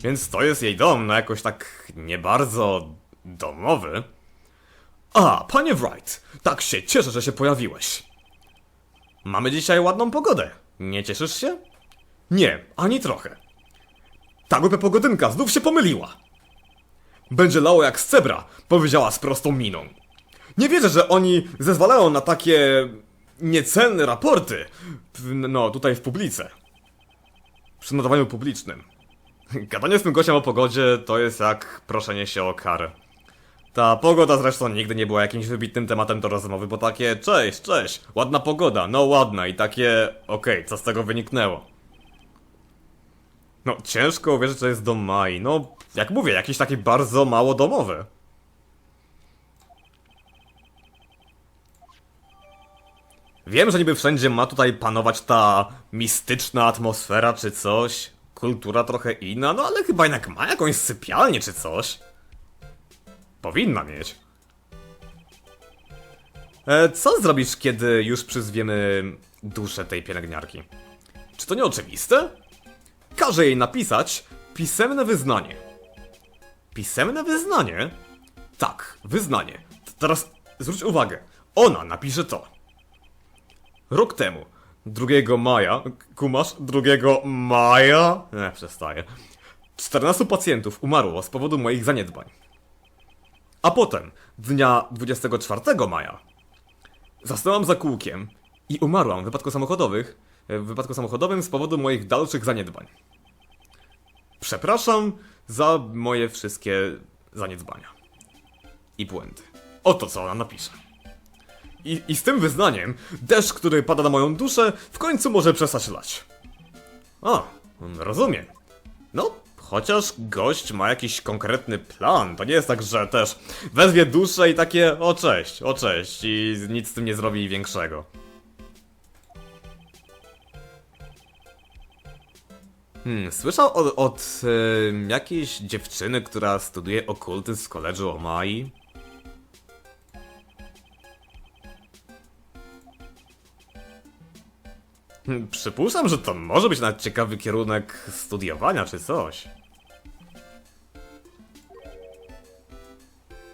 Więc to jest jej dom, no jakoś tak nie bardzo domowy. A, panie Wright, tak się cieszę, że się pojawiłeś. Mamy dzisiaj ładną pogodę. Nie cieszysz się? Nie, ani trochę. Ta głupia pogodynka znów się pomyliła. Będzie lało jak z cebra, powiedziała z prostą miną. Nie wierzę, że oni zezwalają na takie niecelne raporty. No, tutaj w publice. Przy notowaniu publicznym. Gadanie z tym gościem o pogodzie to jest jak proszenie się o karę. Ta pogoda zresztą nigdy nie była jakimś wybitnym tematem do rozmowy, bo takie cześć, cześć, ładna pogoda, no ładna i takie okej, co z tego wyniknęło? No, ciężko uwierzyć, że jest dom Mai. No, jak mówię, jakiś taki bardzo mało domowy. Wiem, że niby wszędzie ma tutaj panować ta mistyczna atmosfera czy coś, kultura trochę inna, no ale chyba jednak ma jakąś sypialnię czy coś. Powinna mieć. E, co zrobisz, kiedy już przyzwiemy duszę tej pielęgniarki? Czy to nie oczywiste? Każe jej napisać pisemne wyznanie. Pisemne wyznanie? Tak, wyznanie. T- Teraz zwróć uwagę. Ona napisze to. Rok temu, 2 maja, kumasz, 2 maja? Nie, przestaję. 14 pacjentów umarło z powodu moich zaniedbań. A potem, dnia 24 maja, zasnęłam za kółkiem i umarłam w wypadku samochodowych, w wypadku samochodowym z powodu moich dalszych zaniedbań. Przepraszam za moje wszystkie zaniedbania. I błędy. Oto co ona napisze. I, I z tym wyznaniem, deszcz, który pada na moją duszę, w końcu może przestać lać. A, rozumiem. No, chociaż gość ma jakiś konkretny plan. To nie jest tak, że też wezwie duszę i takie o cześć, o cześć i nic z tym nie zrobi większego. Hmm, słyszał od, od em, jakiejś dziewczyny, która studiuje okultyzm w koledżu Omai? Przypuszczam, że to może być nawet ciekawy kierunek studiowania czy coś.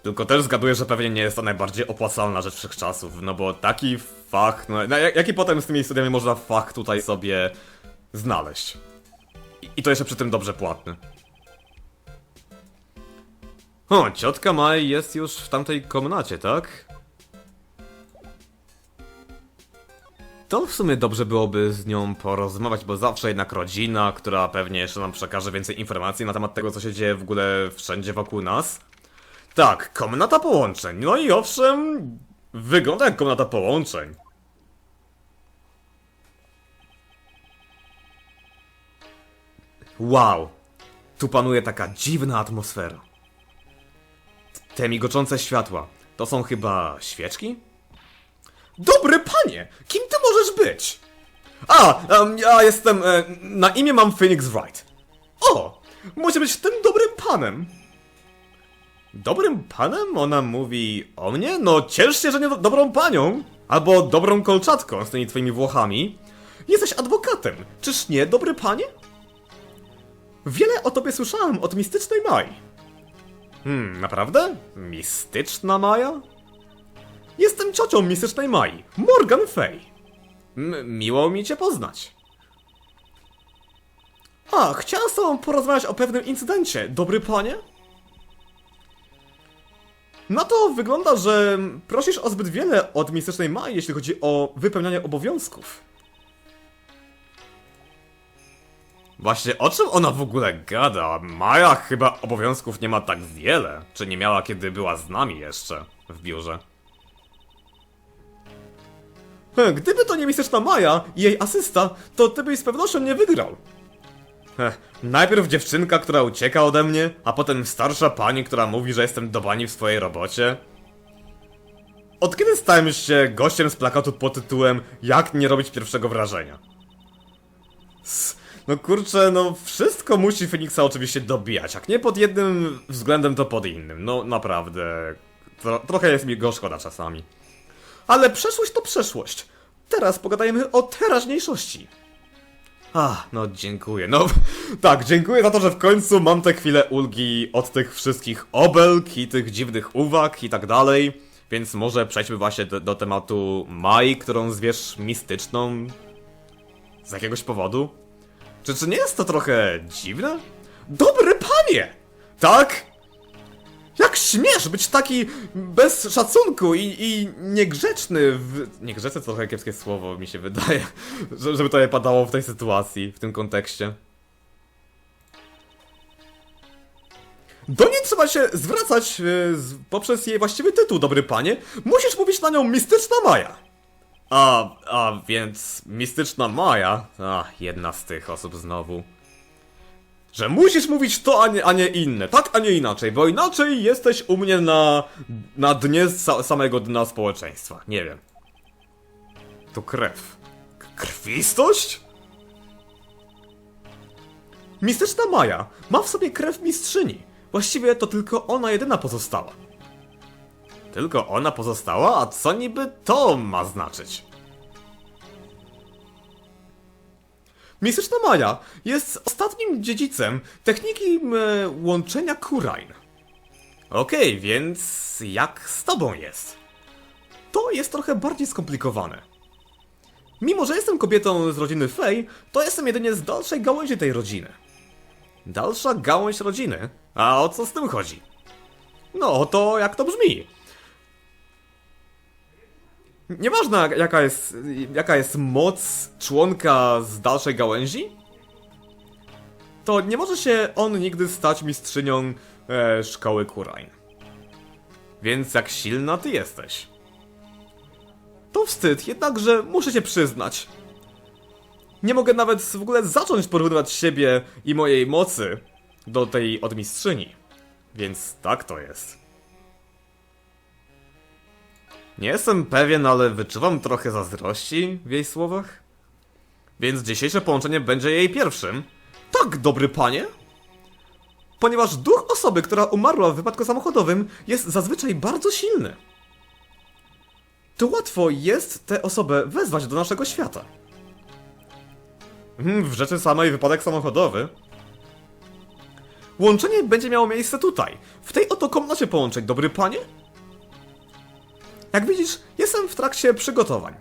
Tylko też zgaduję, że pewnie nie jest to najbardziej opłacalna rzecz wszechczasów, no bo taki fach, no, no jak- jaki potem z tymi studiami można fach tutaj sobie znaleźć? I, I to jeszcze przy tym dobrze płatny. O, ciotka Maj jest już w tamtej komnacie, tak? To w sumie dobrze byłoby z nią porozmawiać, bo zawsze jednak rodzina, która pewnie jeszcze nam przekaże więcej informacji na temat tego, co się dzieje w ogóle wszędzie wokół nas. Tak, komnata połączeń. No i owszem, wygląda jak komnata połączeń. Wow, tu panuje taka dziwna atmosfera. Te migoczące światła, to są chyba świeczki? Dobry panie, kim ty możesz być? A, em, ja jestem, e, na imię mam Phoenix Wright. O, musi być tym dobrym panem. Dobrym panem? Ona mówi o mnie? No ciesz się, że nie do dobrą panią. Albo dobrą kolczatką z tymi twoimi włochami. Jesteś adwokatem, czyż nie, dobry panie? Wiele o tobie słyszałem od mistycznej Mai. Hmm, naprawdę? Mistyczna Maja? Jestem ciocią mistycznej Mai, Morgan Fay. M miło mi cię poznać. A, chciałem z tobą porozmawiać o pewnym incydencie, dobry panie? Na to wygląda, że prosisz o zbyt wiele od mistycznej Mai, jeśli chodzi o wypełnianie obowiązków. Właśnie o czym ona w ogóle gada? Maja chyba obowiązków nie ma tak wiele. Czy nie miała, kiedy była z nami jeszcze w biurze? He, Gdyby to nie mistyczna Maja i jej asysta, to ty byś z pewnością nie wygrał. Heh, najpierw dziewczynka, która ucieka ode mnie, a potem starsza pani, która mówi, że jestem do bani w swojej robocie. Od kiedy stałem się gościem z plakatu pod tytułem Jak nie robić pierwszego wrażenia? No kurczę, no wszystko musi Feniksa oczywiście dobijać, jak nie pod jednym względem, to pod innym. No naprawdę, tro trochę jest mi go szkoda czasami. Ale przeszłość to przeszłość. Teraz pogadajmy o teraźniejszości. Ach, no dziękuję. No tak, dziękuję za to, że w końcu mam te chwile ulgi od tych wszystkich obelg i tych dziwnych uwag i tak dalej. Więc może przejdźmy właśnie do, do tematu Mai, którą zwierz mistyczną. Z jakiegoś powodu? Czy, czy nie jest to trochę dziwne? Dobry panie! Tak? Jak śmiesz być taki bez szacunku i, i niegrzeczny w... Niegrzeczny to trochę kiepskie słowo, mi się wydaje, że- żeby to nie padało w tej sytuacji, w tym kontekście. Do niej trzeba się zwracać z, poprzez jej właściwy tytuł, dobry panie. Musisz mówić na nią Mistyczna Maja. A, a więc Mistyczna Maja, a, jedna z tych osób znowu. Że musisz mówić to, a nie, a nie inne, tak, a nie inaczej, bo inaczej jesteś u mnie na, na dnie sa, samego dna społeczeństwa. Nie wiem. To krew. Krwistość? Mistyczna Maja ma w sobie krew mistrzyni. Właściwie to tylko ona jedyna pozostała. Tylko ona pozostała? A co niby to ma znaczyć? Mistyczna Maja jest ostatnim dziedzicem techniki łączenia Kurain. Okej, więc jak z tobą jest? To jest trochę bardziej skomplikowane. Mimo, że jestem kobietą z rodziny Fey, to jestem jedynie z dalszej gałęzi tej rodziny. Dalsza gałąź rodziny? A o co z tym chodzi? No, to jak to brzmi. Nieważne jaka jest, jaka jest moc członka z dalszej gałęzi, to nie może się on nigdy stać mistrzynią e, szkoły Kurain. Więc jak silna ty jesteś? To wstyd, jednakże muszę się przyznać. Nie mogę nawet w ogóle zacząć porównywać siebie i mojej mocy do tej od mistrzyni. Więc tak to jest. Nie jestem pewien, ale wyczuwam trochę zazdrości w jej słowach. Więc dzisiejsze połączenie będzie jej pierwszym. Tak, dobry panie. Ponieważ duch osoby, która umarła w wypadku samochodowym, jest zazwyczaj bardzo silny. To łatwo jest tę osobę wezwać do naszego świata. Hmm, w rzeczy samej wypadek samochodowy. Łączenie będzie miało miejsce tutaj, w tej oto komnacie połączeń, dobry panie? Jak widzisz, jestem w trakcie przygotowań.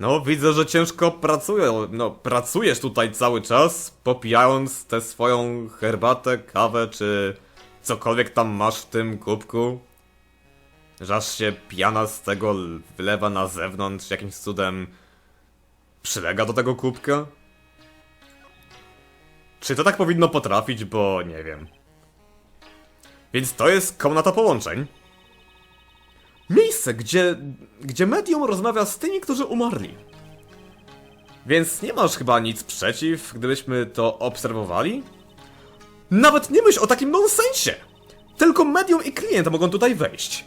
No, widzę, że ciężko pracuję. No, pracujesz tutaj cały czas, popijając tę swoją herbatę, kawę, czy cokolwiek tam masz w tym kubku. Że aż się piana z tego wylewa na zewnątrz, jakimś cudem przylega do tego kubka? Czy to tak powinno potrafić, bo nie wiem. Więc to jest komnata połączeń. Miejsce, gdzie, gdzie medium rozmawia z tymi, którzy umarli. Więc nie masz chyba nic przeciw, gdybyśmy to obserwowali? Nawet nie myśl o takim nonsensie! Tylko medium i klient mogą tutaj wejść.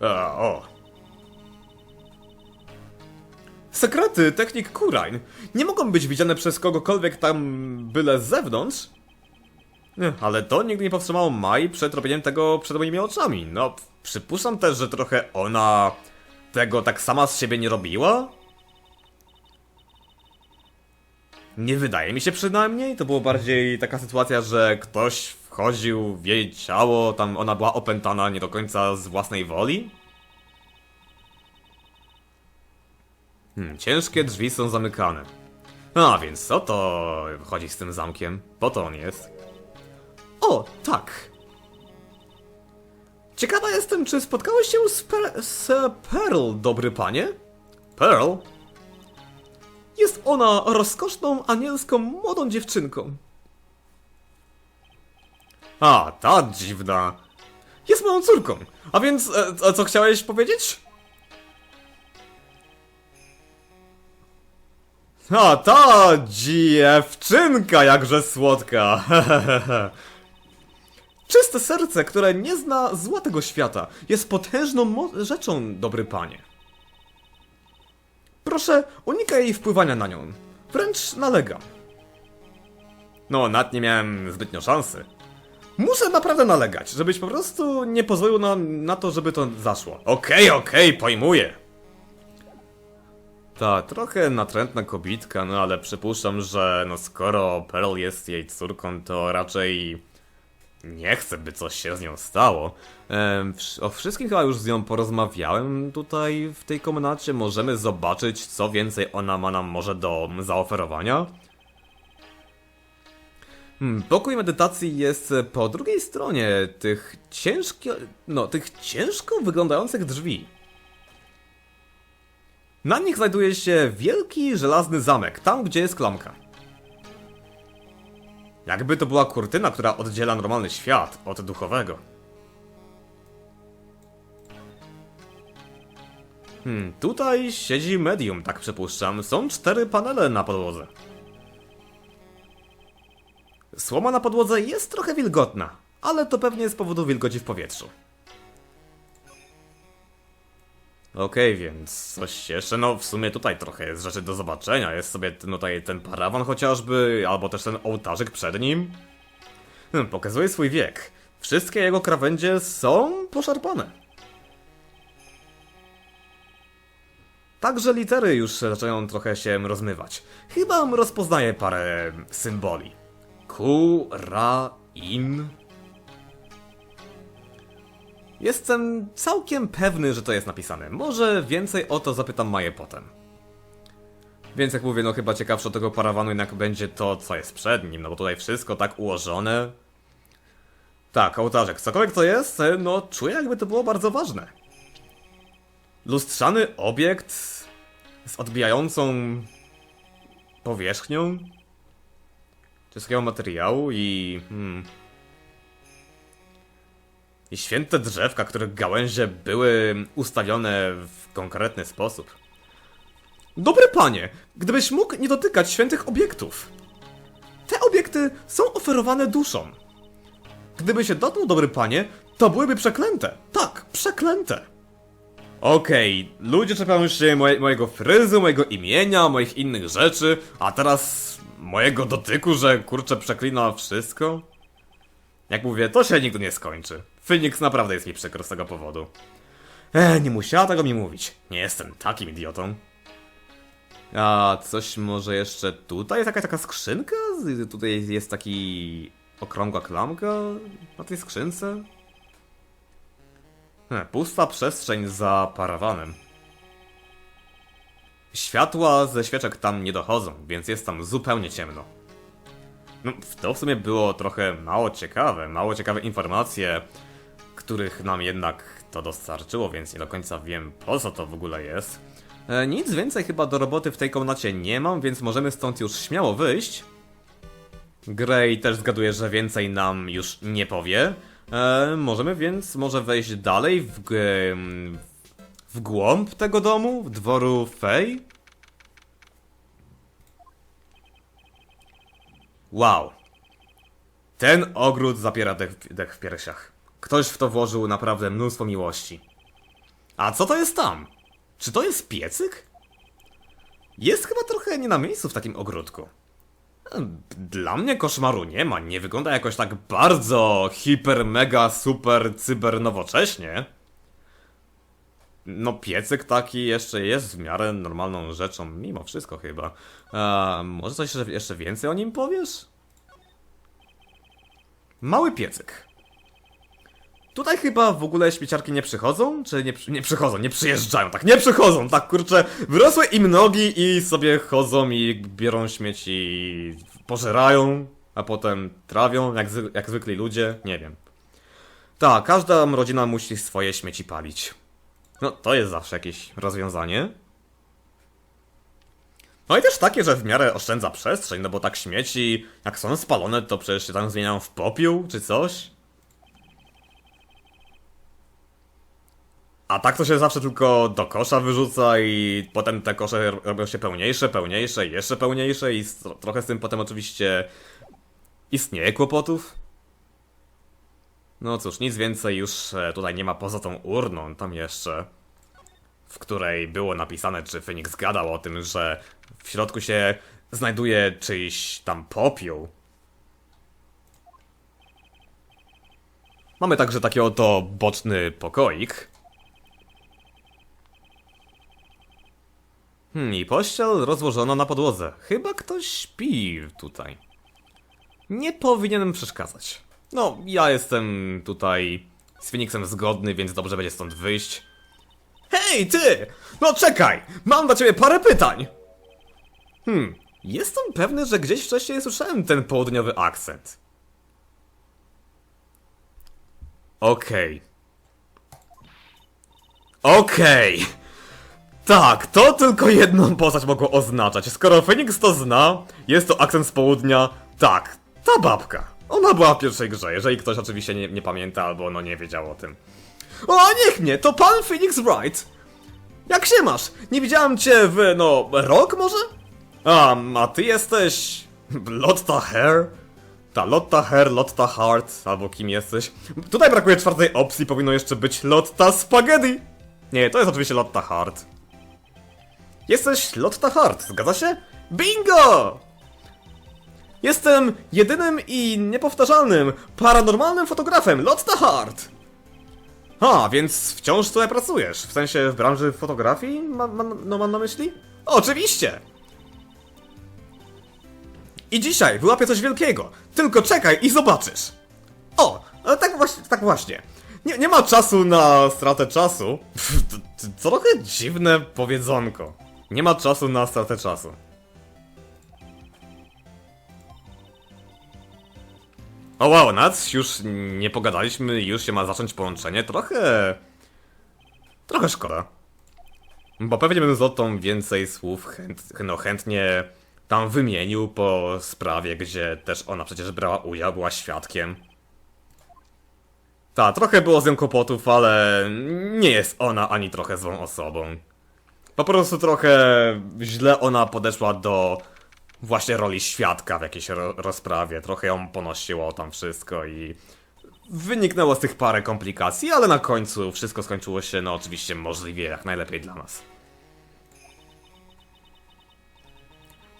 A, o. Sekrety technik Kurain nie mogą być widziane przez kogokolwiek tam byle z zewnątrz. Nie, Ale to nigdy nie powstrzymało Mai przed robieniem tego przed moimi oczami. No, przypuszczam też, że trochę ona tego tak sama z siebie nie robiła. Nie wydaje mi się przynajmniej. To było bardziej taka sytuacja, że ktoś wchodził w jej ciało, tam ona była opętana nie do końca z własnej woli. Hmm, ciężkie drzwi są zamykane. A, więc co to chodzi z tym zamkiem? Po to on jest. O, tak. Ciekawa jestem, czy spotkałeś się z, per z Pearl, dobry panie? Pearl? Jest ona rozkoszną, anielską, młodą dziewczynką. A, ta dziwna. Jest moją córką. A więc, e, a co chciałeś powiedzieć? A, ta dziewczynka jakże słodka. Czyste serce, które nie zna zła tego świata, jest potężną rzeczą, dobry panie. Proszę, unikaj jej wpływania na nią. Wręcz nalegam. No, nad nie miałem zbytnio szansy. Muszę naprawdę nalegać, żebyś po prostu nie pozwolił na, na to, żeby to zaszło. Okej, okej, pojmuję. Ta, trochę natrętna kobitka, no ale przypuszczam, że no skoro Pearl jest jej córką, to raczej nie chcę, by coś się z nią stało. O wszystkim chyba już z nią porozmawiałem tutaj w tej komnacie. Możemy zobaczyć, co więcej ona ma nam może do zaoferowania. Hmm, pokój medytacji jest po drugiej stronie tych ciężkio, no, tych ciężko wyglądających drzwi. Na nich znajduje się wielki żelazny zamek, tam gdzie jest klamka. Jakby to była kurtyna, która oddziela normalny świat od duchowego. Hmm, tutaj siedzi medium, tak przypuszczam. Są cztery panele na podłodze. Słoma na podłodze jest trochę wilgotna, ale to pewnie z powodu wilgoci w powietrzu. Okej, więc coś jeszcze, no w sumie tutaj trochę jest rzeczy do zobaczenia. Jest sobie no, tutaj ten parawan chociażby, albo też ten ołtarzyk przed nim. Hmm, pokazuje swój wiek. Wszystkie jego krawędzie są poszarpane. Także litery już zaczynają trochę się rozmywać. Chyba rozpoznaję parę symboli. Ku, ra, in. Jestem całkiem pewny, że to jest napisane. Może więcej o to zapytam Maję potem. Więc jak mówię, no chyba ciekawsze od tego parawanu jednak będzie to, co jest przed nim, no bo tutaj wszystko tak ułożone. Tak, ołtarzek, cokolwiek to jest, no czuję jakby to było bardzo ważne. Lustrzany obiekt z odbijającą powierzchnią czeskiego materiału i... Hmm, i święte drzewka, których gałęzie były ustawione w konkretny sposób. Dobry panie, gdybyś mógł nie dotykać świętych obiektów. Te obiekty są oferowane duszą. Gdyby się dotknął, dobry panie, to byłyby przeklęte. Tak, przeklęte. Okej, ludzie czepiają się moje, mojego fryzu, mojego imienia, moich innych rzeczy, a teraz mojego dotyku, że kurczę przeklina wszystko? Jak mówię, to się nigdy nie skończy. Phoenix naprawdę jest mi przykro z tego powodu. E, nie musiała tego mi mówić. Nie jestem takim idiotą. A coś może jeszcze tutaj? Jest jakaś taka skrzynka? Tutaj jest taki okrągła klamka na tej skrzynce? He, pusta przestrzeń za parawanem. Światła ze świeczek tam nie dochodzą, więc jest tam zupełnie ciemno. No, to w sumie było trochę mało ciekawe, mało ciekawe informacje, których nam jednak to dostarczyło, więc nie do końca wiem po co to w ogóle jest. E, nic więcej chyba do roboty w tej komnacie nie mam, więc możemy stąd już śmiało wyjść. Grey też zgaduje, że więcej nam już nie powie. E, możemy więc może wejść dalej w, g- w głąb tego domu, w dworu Fej. Wow. Ten ogród zapiera dech, dech w piersiach. Ktoś w to włożył naprawdę mnóstwo miłości. A co to jest tam? Czy to jest piecyk? Jest chyba trochę nie na miejscu w takim ogródku. Dla mnie koszmaru nie ma, nie wygląda jakoś tak bardzo hiper, mega, super, cyber nowocześnie. No piecyk taki jeszcze jest w miarę normalną rzeczą, mimo wszystko chyba. Może coś jeszcze- więcej o nim powiesz? Mały piecyk. Tutaj chyba w ogóle śmieciarki nie przychodzą? Czy nie, nie przychodzą, nie przyjeżdżają, tak, nie przychodzą, tak kurczę, wyrosły im nogi i sobie chodzą i biorą śmieci, pożerają, a potem trawią, jak, jak zwykli ludzie, nie wiem. Tak, każda rodzina musi swoje śmieci palić. No, to jest zawsze jakieś rozwiązanie. No i też takie, że w miarę oszczędza przestrzeń, no bo tak śmieci, jak są spalone, to przecież się tam zmieniają w popiół, czy coś. A tak to się zawsze tylko do kosza wyrzuca i potem te kosze robią się pełniejsze, pełniejsze, jeszcze pełniejsze i trochę z tym potem oczywiście istnieje kłopotów. No cóż, nic więcej już e, tutaj nie ma poza tą urną tam jeszcze, w której było napisane, czy Phoenix gadał o tym, że w środku się znajduje czyjś tam popiół. Mamy także taki oto boczny pokoik. Hmm, i pościel rozłożono na podłodze. Chyba ktoś śpi tutaj. Nie powinienem przeszkadzać. No, ja jestem tutaj z Phoenixem zgodny, więc dobrze będzie stąd wyjść. Hej, ty! No czekaj! Mam dla ciebie parę pytań! Hmm, jestem pewny, że gdzieś wcześniej słyszałem ten południowy akcent. Okej. Okej! Tak, to tylko jedną postać mogło oznaczać. Skoro Phoenix to zna, jest to akcent z południa, tak, ta babka. Ona była w pierwszej grze, jeżeli ktoś oczywiście nie, nie pamięta albo no nie wiedział o tym. O, niech mnie, to pan Phoenix Wright. Jak się masz? Nie widziałem cię w, no, rok może? A, a ty jesteś... Lotta Hair? Ta Lotta Hair, Lotta Heart, albo kim jesteś? Tutaj brakuje czwartej opcji, powinno jeszcze być Lotta Spaghetti. Nie, to jest oczywiście Lotta Heart. Jesteś Lotta Hart, zgadza się? Bingo! Jestem jedynym i niepowtarzalnym, paranormalnym fotografem Lotta Hart! A, więc wciąż tutaj pracujesz? W sensie w branży fotografii? Ma, ma, no mam na myśli? Oczywiście! I dzisiaj wyłapię coś wielkiego. Tylko czekaj i zobaczysz. O, ale tak właśnie, tak właśnie. Nie, nie ma czasu na stratę czasu. Pff, to, to trochę dziwne powiedzonko. Nie ma czasu na stratę czasu. O wow, Nats, już nie pogadaliśmy, już się ma zacząć połączenie. Trochę... Trochę szkoda. Bo pewnie bym z Lottą więcej słów chęt, no, chętnie tam wymienił po sprawie, gdzie też ona przecież brała udział, była świadkiem. Ta, trochę było z nią kłopotów, ale nie jest ona ani trochę złą osobą. Po prostu trochę źle ona podeszła do właśnie roli świadka w jakiejś ro rozprawie. Trochę ją ponosiło tam wszystko i wyniknęło z tych parę komplikacji, ale na końcu wszystko skończyło się, no oczywiście możliwie jak najlepiej dla nas.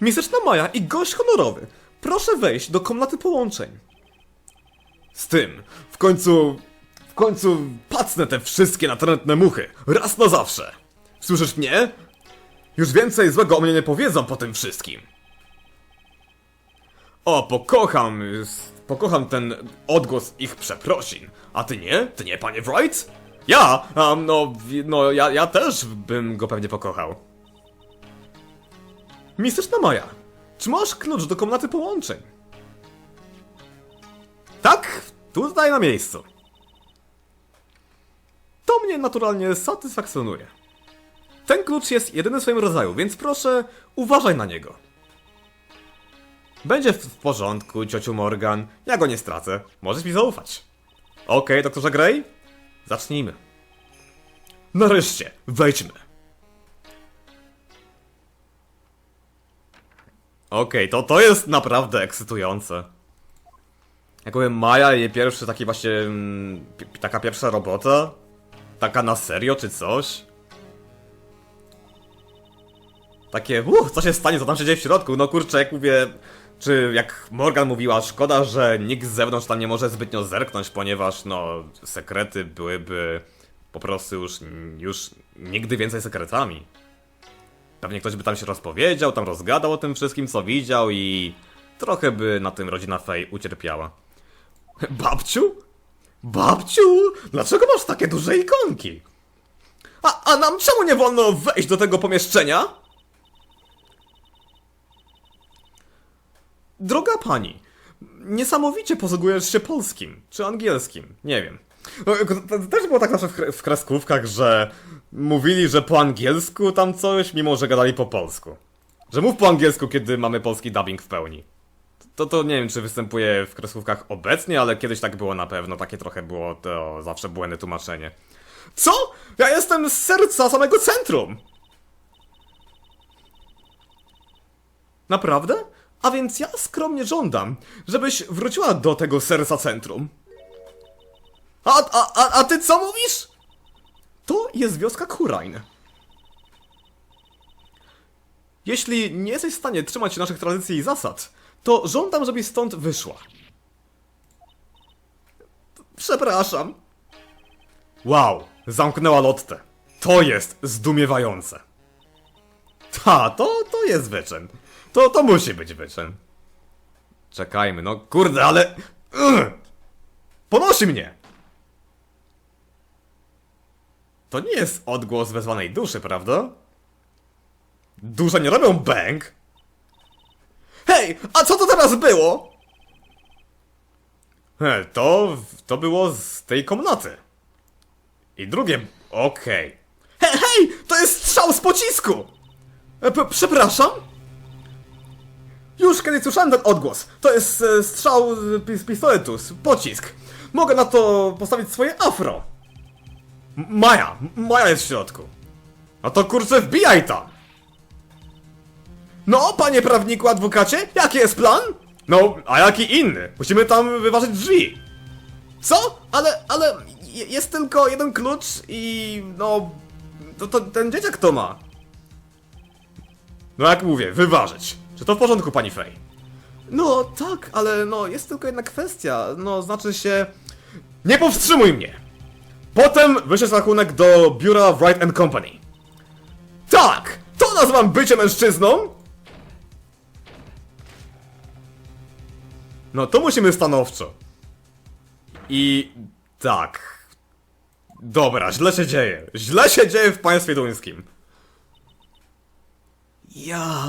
Miseczna Maja i gość honorowy. Proszę wejść do komnaty połączeń. Z tym, w końcu, w końcu pacnę te wszystkie natrętne muchy, raz na zawsze. Słyszysz mnie? Już więcej złego o mnie nie powiedzą po tym wszystkim. O, pokocham, pokocham ten odgłos ich przeprosin. A ty nie? Ty nie, panie Wright? Ja? A, no, no, ja, ja też bym go pewnie pokochał. Mistyczna Maja, czy masz klucz do komnaty połączeń? Tak, tutaj na miejscu. To mnie naturalnie satysfakcjonuje. Ten klucz jest jedyny w swoim rodzaju, więc proszę, uważaj na niego. Będzie w porządku, ciociu Morgan. Ja go nie stracę. Możesz mi zaufać. Okej, doktorze Grey? Zacznijmy. Nareszcie, wejdźmy. Okej, to to jest naprawdę ekscytujące. Jakby Maja, jej pierwszy taki właśnie... mm, taka pierwsza robota? Taka na serio, czy coś? Takie, uff, co się stanie, co tam się dzieje w środku? No kurczę, jak mówię, czy jak Morgan mówiła, szkoda, że nikt z zewnątrz tam nie może zbytnio zerknąć, ponieważ no, sekrety byłyby po prostu już, już nigdy więcej sekretami. Pewnie ktoś by tam się rozpowiedział, tam rozgadał o tym wszystkim, co widział i trochę by na tym rodzina Fej ucierpiała. Babciu? Babciu? Dlaczego masz takie duże ikonki? A, a nam czemu nie wolno wejść do tego pomieszczenia? Droga pani, niesamowicie posługujesz się polskim, czy angielskim, nie wiem. No, Też było tak zawsze w kreskówkach, że mówili, że po angielsku tam coś, mimo że gadali po polsku. Że mów po angielsku, kiedy mamy polski dubbing w pełni. To, to nie wiem, czy występuje w kreskówkach obecnie, ale kiedyś tak było na pewno. Takie trochę było to zawsze błędne tłumaczenie. Co? Ja jestem z serca samego centrum! Naprawdę? A więc ja skromnie żądam, żebyś wróciła do tego serca centrum. A, a, a, a ty co mówisz? To jest wioska Kurain. Jeśli nie jesteś w stanie trzymać naszych tradycji i zasad, to żądam, żebyś stąd wyszła. Przepraszam. Wow, zamknęła Lottę. To jest zdumiewające. Ta, to, to jest wyczyn. To, to musi być wyczyn. Czekajmy, no kurde, ale... Ugh! Ponosi mnie! To nie jest odgłos wezwanej duszy, prawda? Dusze nie robią bęk. Hej, a co to teraz było? He, to, to było z tej komnaty. I drugie, okej. Hej, hej, to jest strzał z pocisku! E, przepraszam? Już kiedyś słyszałem ten odgłos. To jest e, strzał z, pi- z pistoletu, z pocisk. Mogę na to postawić swoje afro. Maja, Maja jest w środku. No to kurczę, wbijaj tam! No, panie prawniku, adwokacie, jaki jest plan? No, a jaki inny? Musimy tam wyważyć drzwi. Co? Ale, ale je- jest tylko jeden klucz i no... To, to ten dzieciak to ma. No jak mówię, wyważyć. Czy to w porządku, pani Fej? No tak, ale no jest tylko jedna kwestia. No znaczy się... Nie powstrzymuj mnie! Potem wyślesz rachunek do biura Wright and Company. Tak! To nazywam bycie mężczyzną? No to musimy stanowczo. I tak. Dobra, źle się dzieje. Źle się dzieje w państwie duńskim. Ja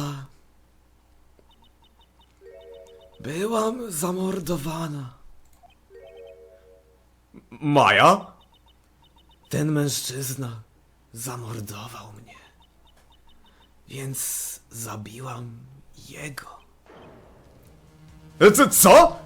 byłam zamordowana. Maja? Ten mężczyzna zamordował mnie. Więc zabiłam jego. E, Co? co?